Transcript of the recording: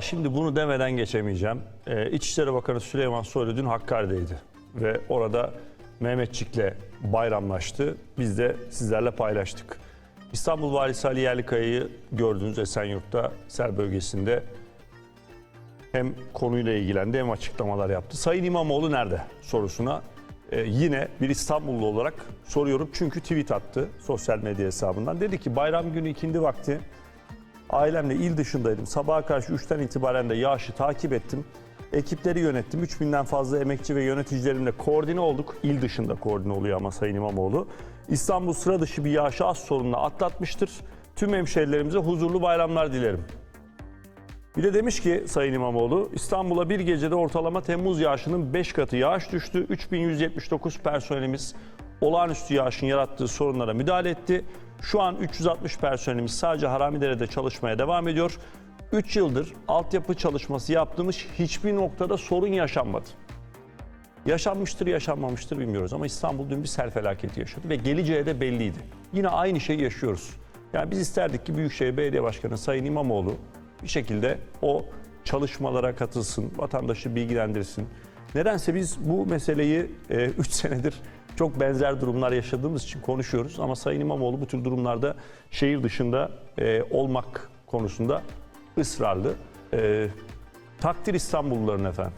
Şimdi bunu demeden geçemeyeceğim. Ee, İçişleri Bakanı Süleyman Soylu dün Hakkari'deydi. Ve orada Mehmetçik'le bayramlaştı. Biz de sizlerle paylaştık. İstanbul Valisi Ali Yerlikaya'yı gördünüz Esenyurt'ta, sel bölgesinde. Hem konuyla ilgilendi hem açıklamalar yaptı. Sayın İmamoğlu nerede sorusuna e, yine bir İstanbullu olarak soruyorum. Çünkü tweet attı sosyal medya hesabından. Dedi ki bayram günü ikindi vakti Ailemle il dışındaydım. Sabaha karşı 3'ten itibaren de yağışı takip ettim. Ekipleri yönettim. 3000'den fazla emekçi ve yöneticilerimle koordine olduk. İl dışında koordine oluyor ama Sayın İmamoğlu. İstanbul sıra dışı bir yağışı az sorunla atlatmıştır. Tüm hemşehrilerimize huzurlu bayramlar dilerim. Bir de demiş ki Sayın İmamoğlu, İstanbul'a bir gecede ortalama Temmuz yağışının 5 katı yağış düştü. 3179 personelimiz olağanüstü yağışın yarattığı sorunlara müdahale etti. Şu an 360 personelimiz sadece Haramidere'de çalışmaya devam ediyor. 3 yıldır altyapı çalışması yaptığımız hiçbir noktada sorun yaşanmadı. Yaşanmıştır, yaşanmamıştır bilmiyoruz ama İstanbul dün bir sel felaketi yaşadı ve geleceği de belliydi. Yine aynı şeyi yaşıyoruz. Yani biz isterdik ki Büyükşehir Belediye Başkanı Sayın İmamoğlu bir şekilde o çalışmalara katılsın, vatandaşı bilgilendirsin. Nedense biz bu meseleyi 3 senedir çok benzer durumlar yaşadığımız için konuşuyoruz ama Sayın İmamoğlu bu tür durumlarda şehir dışında e, olmak konusunda ısrarlı. E, takdir İstanbulluların efendim.